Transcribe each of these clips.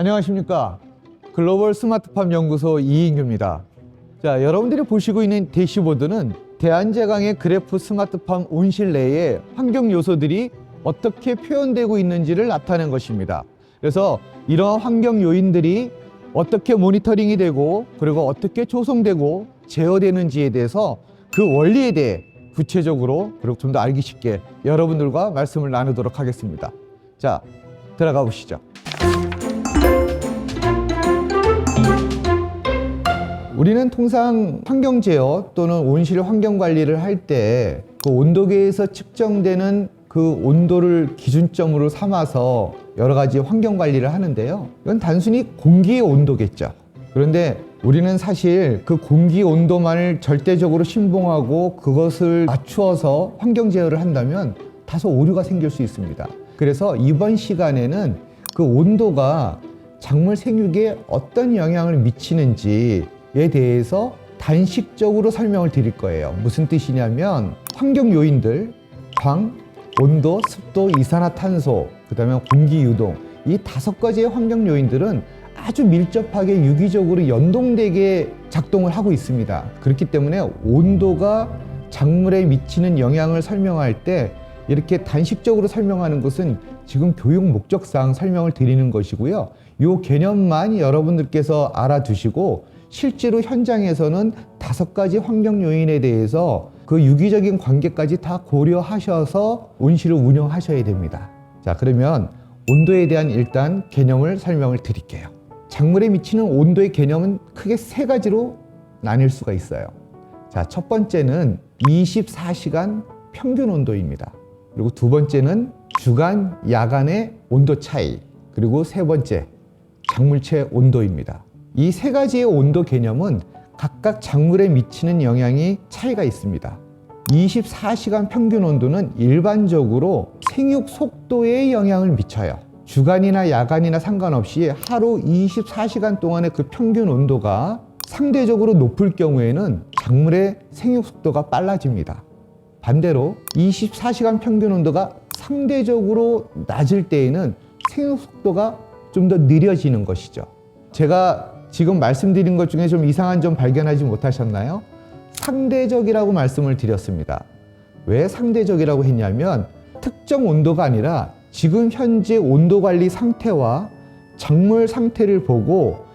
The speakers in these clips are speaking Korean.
안녕하십니까. 글로벌 스마트팜 연구소 이인규입니다. 자, 여러분들이 보시고 있는 대시보드는 대한제강의 그래프 스마트팜 온실 내에 환경 요소들이 어떻게 표현되고 있는지를 나타낸 것입니다. 그래서 이러한 환경 요인들이 어떻게 모니터링이 되고 그리고 어떻게 조성되고 제어되는지에 대해서 그 원리에 대해 구체적으로 그리고 좀 더 알기 쉽게 여러분들과 말씀을 나누도록 하겠습니다. 자, 들어가 보시죠. 우리는 통상 환경 제어 또는 온실 환경 관리를 할 때 그 온도계에서 측정되는 그 온도를 기준점으로 삼아서 여러 가지 환경 관리를 하는데요. 이건 단순히 공기의 온도겠죠. 그런데 우리는 사실 그 공기 온도만을 절대적으로 신봉하고 그것을 맞추어서 환경 제어를 한다면 다소 오류가 생길 수 있습니다. 그래서 이번 시간에는 그 온도가 작물 생육에 어떤 영향을 미치는지 에 대해서 단식적으로 설명을 드릴 거예요. 무슨 뜻이냐면 환경 요인들, 광, 온도, 습도, 이산화탄소, 그다음에 공기 유동 이 다섯 가지의 환경 요인들은 아주 밀접하게 유기적으로 연동되게 작동을 하고 있습니다. 그렇기 때문에 온도가 작물에 미치는 영향을 설명할 때 이렇게 단식적으로 설명하는 것은 지금 교육 목적상 설명을 드리는 것이고요. 이 개념만 여러분들께서 알아두시고 실제로 현장에서는 다섯 가지 환경 요인에 대해서 그 유기적인 관계까지 다 고려하셔서 온실을 운영하셔야 됩니다. 자, 그러면 온도에 대한 일단 개념을 설명을 드릴게요. 작물에 미치는 온도의 개념은 크게 세 가지로 나뉠 수가 있어요. 자, 첫 번째는 24시간 평균 온도입니다. 그리고 두 번째는 주간, 야간의 온도 차이. 그리고 세 번째, 작물체 온도입니다. 이 세 가지의 온도 개념은 각각 작물에 미치는 영향이 차이가 있습니다. 24시간 평균 온도는 일반적으로 생육 속도에 영향을 미쳐요. 주간이나 야간이나 상관없이 하루 24시간 동안의 그 평균 온도가 상대적으로 높을 경우에는 작물의 생육 속도가 빨라집니다. 반대로 24시간 평균 온도가 상대적으로 낮을 때에는 생육 속도가 좀 더 느려지는 것이죠. 제가 지금 말씀드린 것 중에 좀 이상한 점 발견하지 못하셨나요? 상대적이라고 말씀을 드렸습니다. 왜 상대적이라고 했냐면 특정 온도가 아니라 지금 현재 온도 관리 상태와 작물 상태를 보고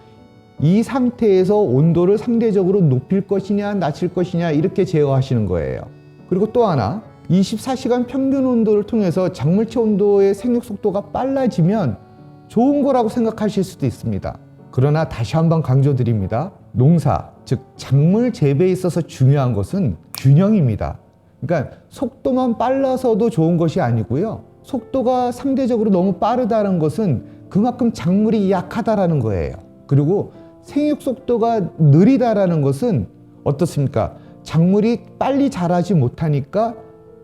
이 상태에서 온도를 상대적으로 높일 것이냐 낮출 것이냐 이렇게 제어하시는 거예요. 그리고 또 하나 24시간 평균 온도를 통해서 작물체 온도의 생육 속도가 빨라지면 좋은 거라고 생각하실 수도 있습니다. 그러나 다시 한번 강조드립니다. 농사, 즉 작물 재배에 있어서 중요한 것은 균형입니다. 그러니까 속도만 빨라서도 좋은 것이 아니고요. 속도가 상대적으로 너무 빠르다는 것은 그만큼 작물이 약하다라는 거예요. 그리고 생육 속도가 느리다라는 것은 어떻습니까? 작물이 빨리 자라지 못하니까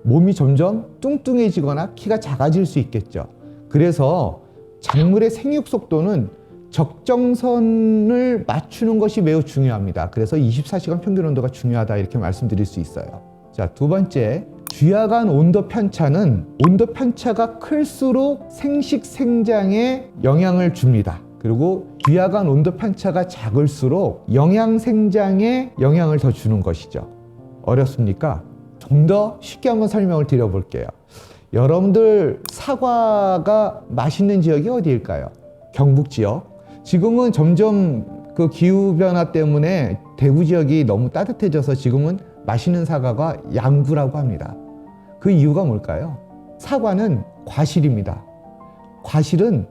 몸이 점점 뚱뚱해지거나 키가 작아질 수 있겠죠. 그래서 작물의 생육 속도는 적정선을 맞추는 것이 매우 중요합니다. 그래서 24시간 평균 온도가 중요하다 이렇게 말씀드릴 수 있어요. 자, 두 번째. 주야간 온도 편차는 온도 편차가 클수록 생식 생장에 영향을 줍니다. 그리고 주야간 온도 편차가 작을수록 영양 생장에 영향을 더 주는 것이죠. 어렵습니까? 좀 더 쉽게 한번 설명을 드려볼게요. 여러분들 사과가 맛있는 지역이 어디일까요? 경북 지역. 지금은 점점 그 기후 변화 때문에 대구 지역이 너무 따뜻해져서 지금은 맛있는 사과가 양구라고 합니다. 그 이유가 뭘까요? 사과는 과실입니다. 과실은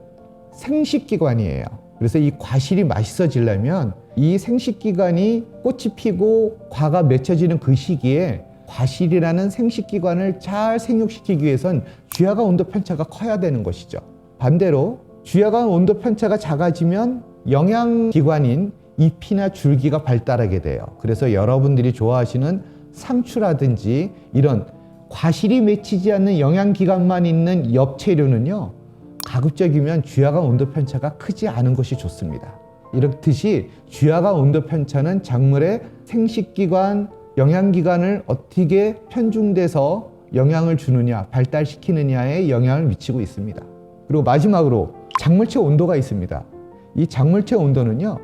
생식기관이에요. 그래서 이 과실이 맛있어지려면 이 생식기관이 꽃이 피고 과가 맺혀지는 그 시기에 과실이라는 생식기관을 잘 생육시키기 위해선 주야간 온도 편차가 커야 되는 것이죠. 반대로 주야간 온도 편차가 작아지면 영양기관인 잎이나 줄기가 발달하게 돼요. 그래서 여러분들이 좋아하시는 상추라든지 이런 과실이 맺히지 않는 영양기관만 있는 엽채류는요, 가급적이면 주야간 온도 편차가 크지 않은 것이 좋습니다. 이렇듯이 주야간 온도 편차는 작물의 생식기관, 영양기관을 어떻게 편중돼서 영향을 주느냐, 발달시키느냐에 영향을 미치고 있습니다. 그리고 마지막으로 작물체 온도가 있습니다. 이 작물체 온도는요.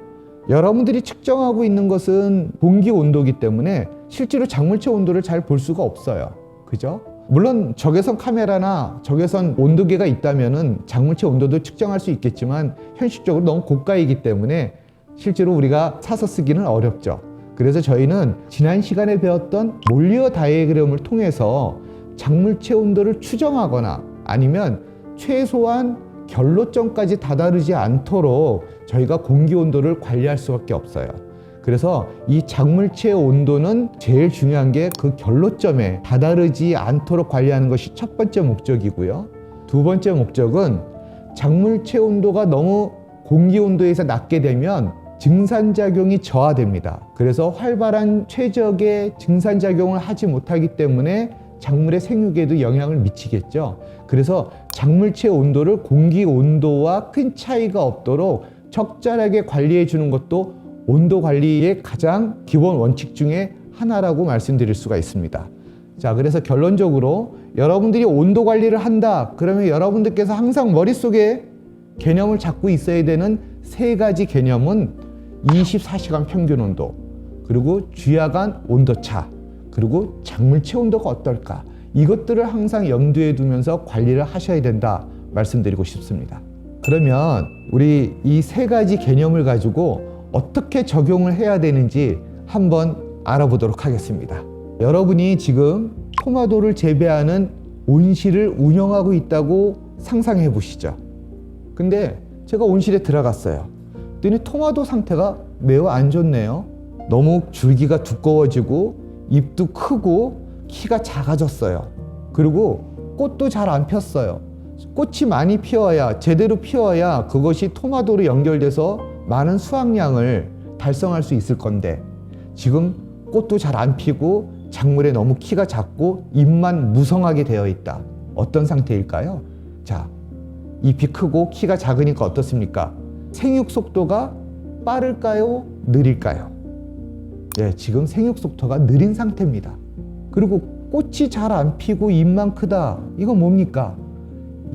여러분들이 측정하고 있는 것은 공기 온도기 때문에 실제로 작물체 온도를 잘 볼 수가 없어요. 그죠? 물론 적외선 카메라나 적외선 온도계가 있다면은 작물체 온도도 측정할 수 있겠지만 현실적으로 너무 고가이기 때문에 실제로 우리가 사서 쓰기는 어렵죠. 그래서 저희는 지난 시간에 배웠던 몰리어 다이어그램을 통해서 작물체 온도를 추정하거나 아니면 최소한 결로점까지 다다르지 않도록 저희가 공기 온도를 관리할 수밖에 없어요. 그래서 이 작물체 온도는 제일 중요한 게 그 결로점에 다다르지 않도록 관리하는 것이 첫 번째 목적이고요. 두 번째 목적은 작물체 온도가 너무 공기 온도에서 낮게 되면 증산작용이 저하됩니다. 그래서 활발한 최적의 증산작용을 하지 못하기 때문에 작물의 생육에도 영향을 미치겠죠. 그래서 작물체 온도를 공기 온도와 큰 차이가 없도록 적절하게 관리해 주는 것도 온도 관리의 가장 기본 원칙 중에 하나라고 말씀드릴 수가 있습니다. 자, 그래서 결론적으로 여러분들이 온도 관리를 한다. 그러면 여러분들께서 항상 머릿속에 개념을 잡고 있어야 되는 세 가지 개념은 24시간 평균 온도, 그리고 주야간 온도차, 그리고 작물체 온도가 어떨까? 이것들을 항상 염두에 두면서 관리를 하셔야 된다 말씀드리고 싶습니다. 그러면 우리 이 세 가지 개념을 가지고 어떻게 적용을 해야 되는지 한번 알아보도록 하겠습니다. 여러분이 지금 토마토를 재배하는 온실을 운영하고 있다고 상상해 보시죠. 근데 제가 온실에 들어갔어요. 그랬더니 토마토 상태가 매우 안 좋네요. 너무 줄기가 두꺼워지고 잎도 크고 키가 작아졌어요. 그리고 꽃도 잘 안 폈어요. 꽃이 많이 피어야 제대로 피어야 그것이 토마토로 연결돼서 많은 수확량을 달성할 수 있을 건데 지금 꽃도 잘 안 피고 작물에 너무 키가 작고 잎만 무성하게 되어 있다. 어떤 상태일까요? 자, 잎이 크고 키가 작으니까 어떻습니까? 생육 속도가 빠를까요? 느릴까요? 네, 지금 생육 속도가 느린 상태입니다. 그리고 꽃이 잘 안 피고 잎만 크다. 이건 뭡니까?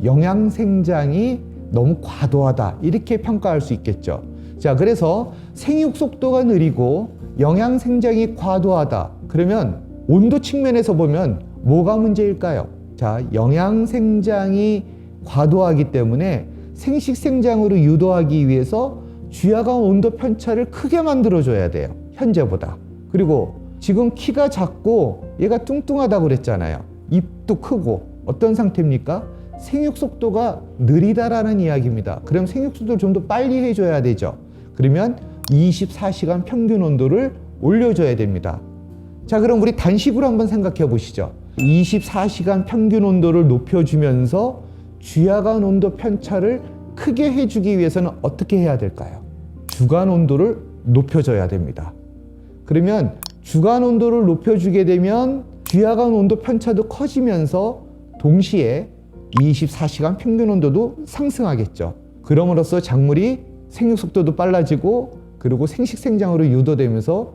영양 생장이 너무 과도하다. 이렇게 평가할 수 있겠죠. 자, 그래서 생육 속도가 느리고 영양 생장이 과도하다. 그러면 온도 측면에서 보면 뭐가 문제일까요? 자, 영양 생장이 과도하기 때문에 생식 생장으로 유도하기 위해서 주야간 온도 편차를 크게 만들어 줘야 돼요. 현재보다. 그리고 지금 키가 작고 얘가 뚱뚱하다고 그랬잖아요. 입도 크고 어떤 상태입니까? 생육 속도가 느리다라는 이야기입니다. 그럼 생육 속도를 좀 더 빨리 해줘야 되죠. 그러면 24시간 평균 온도를 올려줘야 됩니다. 자, 그럼 우리 단식으로 한번 생각해 보시죠. 24시간 평균 온도를 높여주면서 주야간 온도 편차를 크게 해주기 위해서는 어떻게 해야 될까요? 주간 온도를 높여줘야 됩니다. 그러면 주간 온도를 높여주게 되면 주야간 온도 편차도 커지면서 동시에 24시간 평균 온도도 상승하겠죠. 그럼으로써 작물이 생육 속도도 빨라지고 그리고 생식 생장으로 유도되면서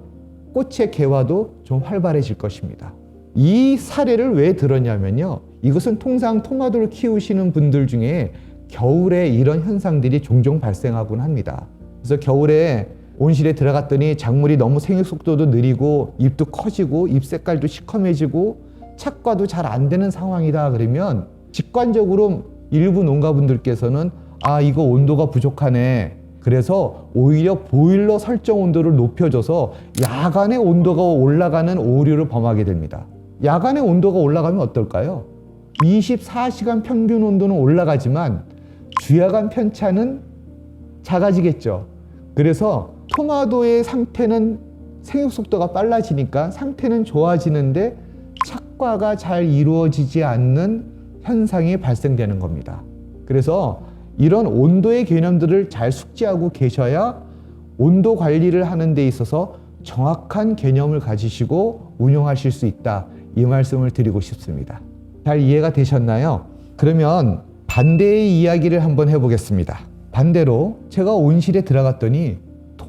꽃의 개화도 좀 활발해질 것입니다. 이 사례를 왜 들었냐면요. 이것은 통상 토마토를 키우시는 분들 중에 겨울에 이런 현상들이 종종 발생하곤 합니다. 그래서 겨울에 온실에 들어갔더니 작물이 너무 생육 속도도 느리고 잎도 커지고 잎 색깔도 시커매지고 착과도 잘 안 되는 상황이다 그러면 직관적으로 일부 농가분들께서는 아 이거 온도가 부족하네 그래서 오히려 보일러 설정 온도를 높여줘서 야간의 온도가 올라가는 오류를 범하게 됩니다. 야간의 온도가 올라가면 어떨까요? 24시간 평균 온도는 올라가지만 주야간 편차는 작아지겠죠. 그래서 토마토의 상태는 생육 속도가 빨라지니까 상태는 좋아지는데 착과가 잘 이루어지지 않는 현상이 발생되는 겁니다. 그래서 이런 온도의 개념들을 잘 숙지하고 계셔야 온도 관리를 하는 데 있어서 정확한 개념을 가지시고 운용하실 수 있다. 이 말씀을 드리고 싶습니다. 잘 이해가 되셨나요? 그러면 반대의 이야기를 한번 해보겠습니다. 반대로 제가 온실에 들어갔더니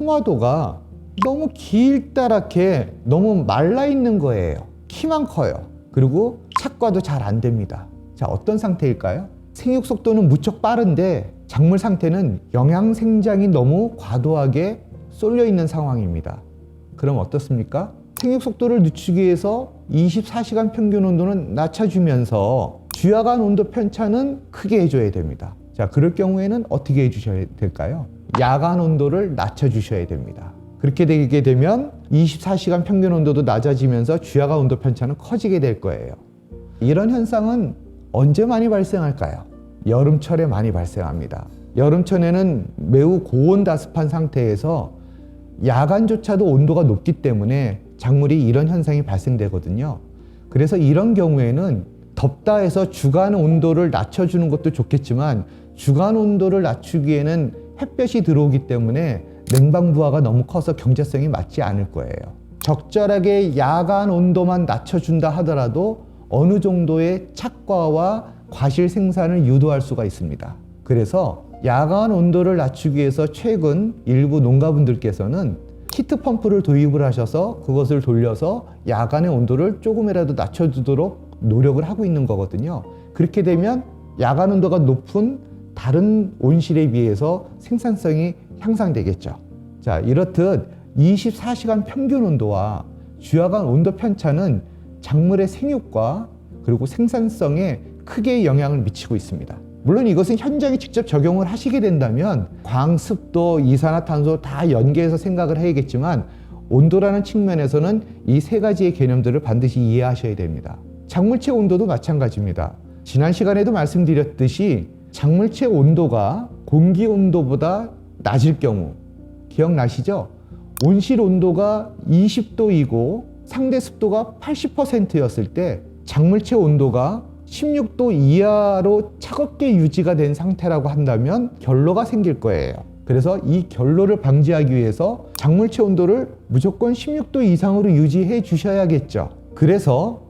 토마토가 너무 길다랗게 너무 말라 있는 거예요. 키만 커요. 그리고 착과도 잘 안 됩니다. 자, 어떤 상태일까요? 생육 속도는 무척 빠른데 작물 상태는 영양 생장이 너무 과도하게 쏠려 있는 상황입니다. 그럼 어떻습니까? 생육 속도를 늦추기 위해서 24시간 평균 온도는 낮춰주면서 주야간 온도 편차는 크게 해줘야 됩니다. 자, 그럴 경우에는 어떻게 해주셔야 될까요? 야간 온도를 낮춰주셔야 됩니다. 그렇게 되게 되면 24시간 평균 온도도 낮아지면서 주야간 온도 편차는 커지게 될 거예요. 이런 현상은 언제 많이 발생할까요? 여름철에 많이 발생합니다. 여름철에는 매우 고온다습한 상태에서 야간조차도 온도가 높기 때문에 작물이 이런 현상이 발생되거든요. 그래서 이런 경우에는 덥다 해서 주간 온도를 낮춰주는 것도 좋겠지만 주간 온도를 낮추기에는 햇볕이 들어오기 때문에 냉방부하가 너무 커서 경제성이 맞지 않을 거예요. 적절하게 야간 온도만 낮춰준다 하더라도 어느 정도의 착과와 과실 생산을 유도할 수가 있습니다. 그래서 야간 온도를 낮추기 위해서 최근 일부 농가분들께서는 히트 펌프를 도입을 하셔서 그것을 돌려서 야간의 온도를 조금이라도 낮춰주도록 노력을 하고 있는 거거든요. 그렇게 되면 야간 온도가 높은 다른 온실에 비해서 생산성이 향상되겠죠. 자, 이렇듯 24시간 평균 온도와 주야간 온도 편차는 작물의 생육과 그리고 생산성에 크게 영향을 미치고 있습니다. 물론 이것은 현장에 직접 적용을 하시게 된다면 광, 습도, 이산화탄소 다 연계해서 생각을 해야겠지만 온도라는 측면에서는 이 세 가지의 개념들을 반드시 이해하셔야 됩니다. 작물체 온도도 마찬가지입니다. 지난 시간에도 말씀드렸듯이 작물체 온도가 공기 온도보다 낮을 경우 기억나시죠? 온실 온도가 20도이고 상대 습도가 80%였을 때 작물체 온도가 16도 이하로 차갑게 유지가 된 상태라고 한다면 결로가 생길 거예요. 그래서 이 결로를 방지하기 위해서 작물체 온도를 무조건 16도 이상으로 유지해 주셔야겠죠. 그래서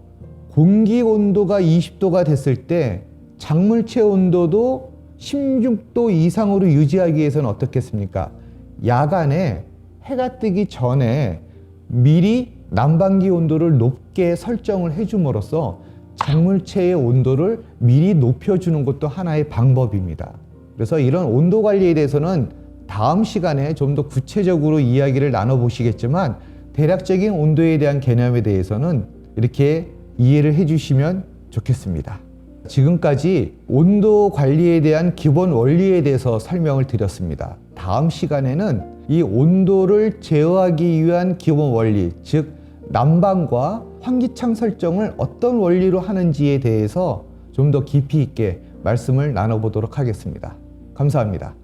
공기 온도가 20도가 됐을 때 작물체 온도도 16도 이상으로 유지하기 위해서는 어떻겠습니까? 야간에 해가 뜨기 전에 미리 난방기 온도를 높게 설정을 해줌으로써 작물체의 온도를 미리 높여주는 것도 하나의 방법입니다. 그래서 이런 온도 관리에 대해서는 다음 시간에 좀 더 구체적으로 이야기를 나눠보시겠지만 대략적인 온도에 대한 개념에 대해서는 이렇게 이해를 해주시면 좋겠습니다. 지금까지 온도 관리에 대한 기본 원리에 대해서 설명을 드렸습니다. 다음 시간에는 이 온도를 제어하기 위한 기본 원리, 즉 난방과 환기창 설정을 어떤 원리로 하는지에 대해서 좀 더 깊이 있게 말씀을 나눠보도록 하겠습니다. 감사합니다.